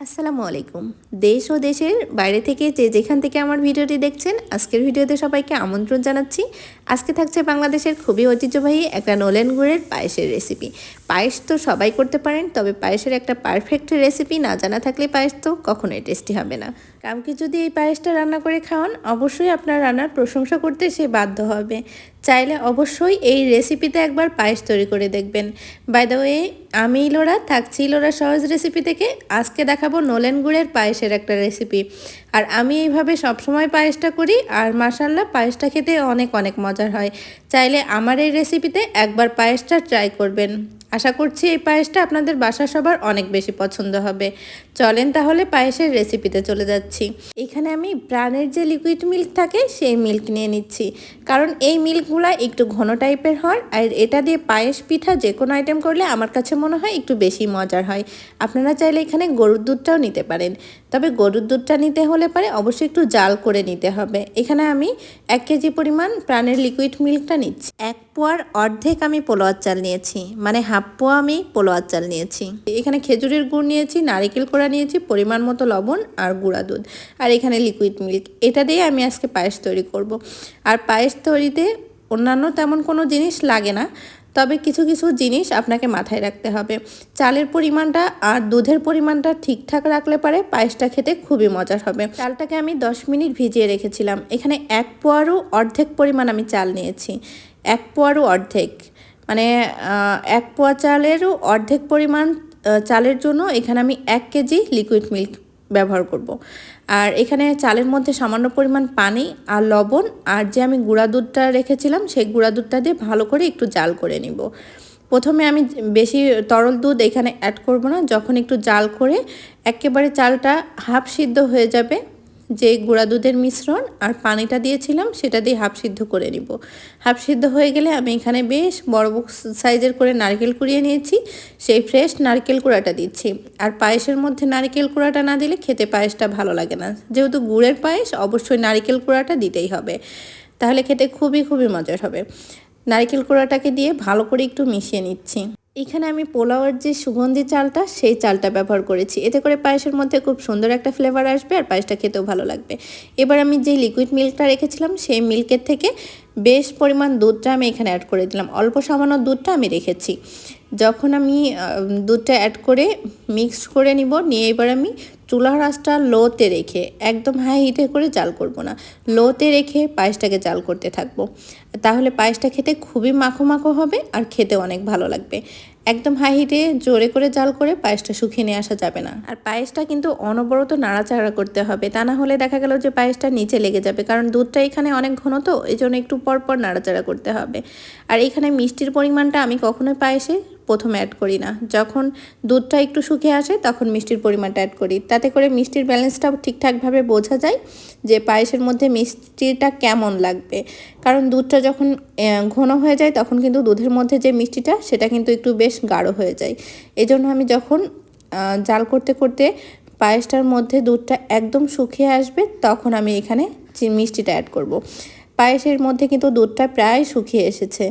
আসসালামু আলাইকুম। দেশ ও দেশের বাইরে থেকে যে যেখান থেকে আমার ভিডিওটি দেখছেন, আজকের ভিডিওতে সবাইকে আমন্ত্রণ জানাচ্ছি। আজকে থাকছে বাংলাদেশের খুবই ঐতিহ্যবাহী একটা নোলেন গুড়ের পায়েসের রেসিপি পায়েস তো সবাই করতে পারেন, তবে পায়েসের একটা পারফেক্ট রেসিপি না জানা থাকলে পায়েস তো কখনোই টেস্টি হবে না। কাউকে যদি এই পায়েসটা রান্না করে খাওয়ান, অবশ্যই আপনার রান্নার প্রশংসা করতে সে বাধ্য হবে। চাইলে অবশ্যই এই রেসিপিতে একবার পায়েস তৈরি করে দেখবেন। বাই দ্য ওয়ে আমি ইলোরা, থাকছি ইলোরা সহজ রেসিপি থেকে। আজকে দেখাবো নোলেন গুড়ের পায়েসের একটা রেসিপি আর আমি এইভাবে সবসময় পায়েসটা করি, আর মাসাল্লাহ পায়েসটা খেতে অনেক অনেক মজার হয়। চাইলে আমার এই রেসিপিতে একবার পায়েসটা ট্রাই করবেন। আশা করছি এই পায়েসটা আপনাদের বাসা সবার অনেক বেশি পছন্দ হবে। চলেন তাহলে পায়েসের রেসিপিতে চলে যাচ্ছি। এখানে আমি প্রাণের যে লিকুইড মিল্ক থাকে, সেই মিল্ক নিয়ে নিচ্ছি। কারণ এই মিল্কগুলো একটু ঘন টাইপের হয়, আর এটা দিয়ে পায়েস পিঠা যে কোনো আইটেম করলে আমার কাছে মনে হয় একটু বেশি মজার হয়। আপনারা চাইলে এখানে গরুর দুধটাও নিতে পারেন। তবে গরুর দুধটা নিতে হলে পারে অবশ্যই একটু জাল করে নিতে হবে। এখানে আমি এক কেজি পরিমাণ প্রাণের লিকুইড মিল্কটা নিচ্ছি। এক পোয়ার অর্ধেক আমি পোলোয়ার চাল নিয়েছি মানে হাফ পোয়া আমি পোলোয়ার চাল নিয়েছি। এখানে খেজুরের গুড় নিয়েছি, নারিকেল কোড়া নিয়েছি, পরিমাণ মতো লবণ আর গুঁড়া দুধ। আর এখানে লিকুইড মিল্ক এটা দিয়ে আমি আজকে পায়েস তৈরি করব। আর পায়েস তৈরিতে অন্যান্য তেমন কোনো জিনিস লাগে না, তবে কিছু কিছু জিনিস আপনাকে মাথায় রাখতে হবে। চালের পরিমাণটা আর দুধের পরিমাণটা ঠিকঠাক রাখলে পারে পায়েসটা খেতে খুবই মজার হবে। চালটাকে আমি দশ মিনিট ভিজিয়ে রেখেছিলাম। এখানে এক পোয়ারও অর্ধেক পরিমাণ আমি চাল নিয়েছি। এক পোয়ারও অর্ধেক। মানে এক পোয়া চালেরও অর্ধেক পরিমাণ চালের জন্য এখানে আমি এক কেজি লিকুইড মিল্ক ব্যবহার করব। আর এখানে চালের মধ্যে সামান্য পরিমাণ পানি আর লবণ আর যে আমি গুঁড়া দুধটা রেখেছিলাম, সেই গুঁড়া দুধটা দিয়ে ভালো করে একটু জাল করে নিব প্রথমে আমি বেশি তরল দুধ এখানে অ্যাড করব না, যখন একটু জাল করে একেবারে চালটা হাফ সিদ্ধ হয়ে যাবে যে গুঁড়া দুধের মিশ্রণ আর পানিটা দিয়েছিলাম, সেটা দিয়ে হাফ সিদ্ধ করে নিব। হাফ সিদ্ধ হয়ে গেলে আমি এখানে বেশ বড় সাইজের করে নারকেল কুড়িয়ে নিয়েছি, সেই ফ্রেশ নারকেল কুড়াটা দিচ্ছি। আর পায়েসের মধ্যে নারকেল কুড়াটা না দিলে খেতে পায়েসটা ভালো লাগে না। যেহেতু গুড়ের পায়েস, অবশ্যই নারকেল কুড়াটা দিতেই হবে। তাহলে খেতে খুবই খুবই মজার হবে। নারকেল কুড়াটাকে দিয়ে ভালো করে একটু মিশিয়ে নিচ্ছি। এখানে আমি পোলাওয়ের যে সুগন্ধি চালটা, সেই চালটা ব্যবহার করেছি। এতে করে পায়েসের মধ্যে খুব সুন্দর একটা ফ্লেভার আসবে আর পায়েসটা খেতেও ভালো লাগবে। এবার আমি যে লিকুইড মিল্কটা রেখেছিলাম, সেই মিল্কের থেকে বেশ পরিমাণ দুধটা আমি এখানে অ্যাড করে দিলাম। অল্প সামান্য দুধটা আমি রেখেছি। যখন আমি দুধটা অ্যাড করে মিক্স করে নিব, নিয়ে এবার আমি চুলার আঁচটা লোতে রেখে, একদম হাই হিটে করে জাল করব না। লোতে রেখে পায়েসটাকে জাল করতে থাকব। তাহলে পায়েসটা খেতে খুবই মাখো মাখো হবে আর খেতে অনেক ভালো লাগবে। একদম হাই হিটে জোরে করে জাল করে পায়েসটা শুকিয়ে নিয়ে আসা যাবে না। আর পায়েসটা কিন্তু অনবরত নাড়াচাড়া করতে হবে। তা না হলে দেখা গেল যে পায়েসটা নিচে লেগে যাবে। কারণ দুধটা এখানে অনেক ঘন তো এই জন্য একটু পরপর নাড়াচাড়া করতে হবে। আর এখানে মিষ্টির পরিমাণটা আমি কখনোই পায়েসে প্রথমে অ্যাড করি না। যখন দুধটা একটু শুকিয়ে আসে, তখন মিষ্টির পরিমাণটা অ্যাড করি। তাতে করে মিষ্টির ব্যালেন্সটা ঠিকঠাকভাবে বোঝা যায় যে পায়েসের মধ্যে মিষ্টিটা কেমন লাগবে। কারণ দুধটা যখন ঘন হয়ে যায়, তখন কিন্তু দুধের মধ্যে যে মিষ্টিটা, সেটা কিন্তু একটু বেশ গাঢ় হয়ে যায়। এজন্য আমি যখন জাল করতে করতে পায়েসটার মধ্যে দুধটা একদম শুকিয়ে আসবে, তখন আমি এখানে মিষ্টিটা অ্যাড করব। পায়েসের মধ্যে কিন্তু দুধটা প্রায় শুকিয়ে এসেছে।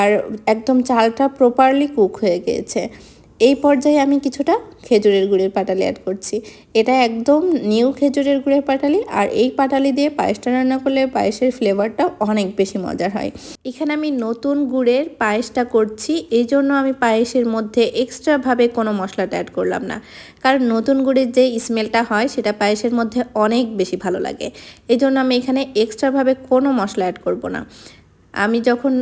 আর একদম চালটা প্রপারলি কুক হয়ে গিয়েছে। এই পর্যায়ে আমি কিছুটা খেজুরের গুড়ের পাটালি অ্যাড করছি। এটা একদম নিউ খেজুরের গুড়ের পাটালি আর এই পাটালি দিয়ে পায়েসটা রান্না করলে পায়েসের ফ্লেভারটা অনেক বেশি মজার হয়। এখানে আমি নতুন গুড়ের পায়েসটা করছি, এই জন্য আমি পায়েসের মধ্যে এক্সট্রাভাবে কোনো মশলাটা অ্যাড করলাম না। কারণ নতুন গুড়ের যে স্মেলটা হয়, সেটা পায়েসের মধ্যে অনেক বেশি ভালো লাগে। এই জন্য আমি এখানে এক্সট্রাভাবে কোনো মশলা অ্যাড করব না। আমি যখন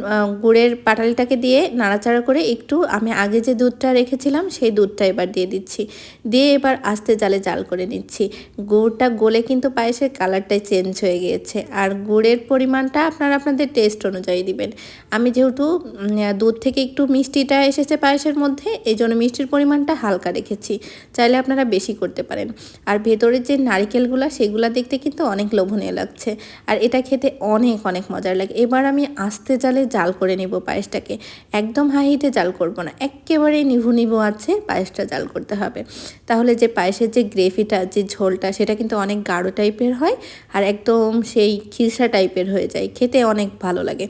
গুড়ের পাটালিটাকে দিয়ে নাড়াচাড়া করে একটু আমি আগে যে দুধটা রেখেছিলাম সেই দুধটা এবার দিয়ে দিচ্ছি। দিয়ে এবার আস্তে জালে জাল করে নিচ্ছি। গুড়টা গলে কিন্তু পায়েসের কালারটাই চেঞ্জ হয়ে গিয়েছে। আর গুড়ের পরিমাণটা আপনারা আপনাদের টেস্ট অনুযায়ী দিবেন। আমি যেহেতু দুধ থেকে একটু মিষ্টিটা এসেছে পায়েসের মধ্যে এই জন্য মিষ্টির পরিমাণটা হালকা রেখেছি। চাইলে আপনারা বেশি করতে পারেন। আর ভেতরের যে নারিকেলগুলো, সেগুলো দেখতে কিন্তু অনেক লোভনীয় লাগছে। আর এটা খেতে অনেক অনেক মজার লাগে। এবার আমি আস্তে জালে জাল করে নিব পায়েসটাকে। একদম হাই হিটে জাল করব না একেবারে নিভু নিভু আছে, পায়েসটা জাল করতে হবে। তাহলে যে পায়েসের যে গ্রেভিটা, যে ঝোলটা, সেটা কিন্তু অনেক গাঢ় টাইপের হয় আর একদম সেই খিরসা টাইপের হয়ে যায়, খেতে অনেক ভালো লাগে।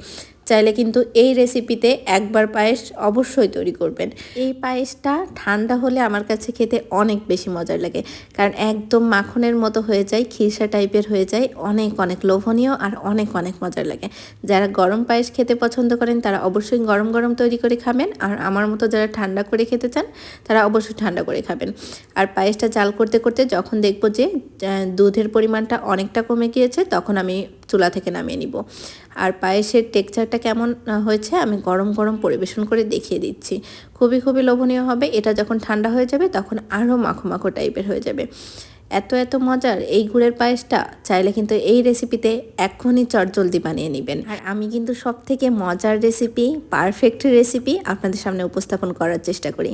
চাইলে কিন্তু এই রেসিপিতে একবার পায়েস অবশ্যই তৈরি করবেন। এই পায়েসটা ঠান্ডা হলে আমার কাছে খেতে অনেক বেশি মজার লাগে। কারণ একদম মাখনের মতো হয়ে যায়, খিরসা টাইপের হয়ে যায়, অনেক অনেক লোভনীয় আর অনেক অনেক মজার লাগে। যারা গরম পায়েস খেতে পছন্দ করেন, তারা অবশ্যই গরম গরম তৈরি করে খাবেন। আর আমার মতো যারা ঠান্ডা করে খেতে চান, তারা অবশ্যই ঠান্ডা করে খাবেন। আর পায়েসটা জাল করতে করতে যখন দেখব যে দুধের পরিমাণটা অনেকটা কমে গিয়েছে, তখন আমি চুলা থেকে নামিয়ে নিব। আর পায়েসের টেক্সচারটা কেমন হয়েছে আমি গরম গরম পরিবেশন করে দেখিয়ে দিচ্ছি। খুবই খুবই লোভনীয় হবে, এটা যখন ঠান্ডা হয়ে যাবে তখন আরও মাখো মাখো টাইপের হয়ে যাবে। এত এত মজার এই গুড়ের পায়েসটা, চাইলে কিন্তু এই রেসিপিতে এখনই চটজলদি বানিয়ে নেবেন। আর আমি কিন্তু সব থেকে মজার রেসিপি পারফেক্ট রেসিপি আপনাদের সামনে উপস্থাপন করার চেষ্টা করি।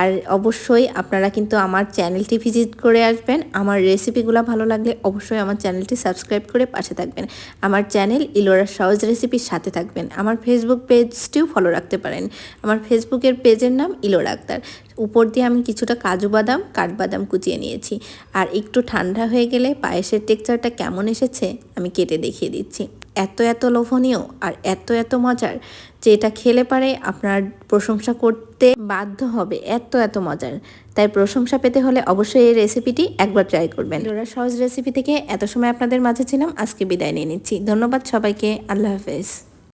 আর অবশ্যই আপনারা কিন্তু আমার চ্যানেলটি ভিজিট করে আসবেন। আমার রেসিপিগুলো ভালো লাগলে অবশ্যই আমার চ্যানেলটি সাবস্ক্রাইব করে পাশে থাকবেন। আমার চ্যানেল ইলোরা সহজ রেসিপির সাথে থাকবেন। আমার ফেসবুক পেজটিও ফলো রাখতে পারেন। আমার ফেসবুকের পেজের নাম ইলোরা আক্তার। উপর দিয়ে আমি কিছুটা কাজু বাদাম, কাঠবাদাম কুচিয়ে নিয়েছি। আর একটু ঠান্ডা হয়ে গেলে পায়েসের টেক্সচারটা কেমন এসেছে আমি কেটে দেখিয়ে দিচ্ছি। এত এত লোভনীয় আর এত এত মজার যে এটা খেলে পারে আপনার প্রশংসা করতে বাধ্য হবে। এত এত মজার। তাই প্রশংসা পেতে হলে অবশ্যই এই রেসিপিটি একবার ট্রাই করবেন। ওরা সহজ রেসিপি থেকে এত সময় আপনাদের মাঝে ছিলাম, আজকে বিদায় নিয়ে নিচ্ছি। ধন্যবাদ সবাইকে। আল্লাহ হাফেজ।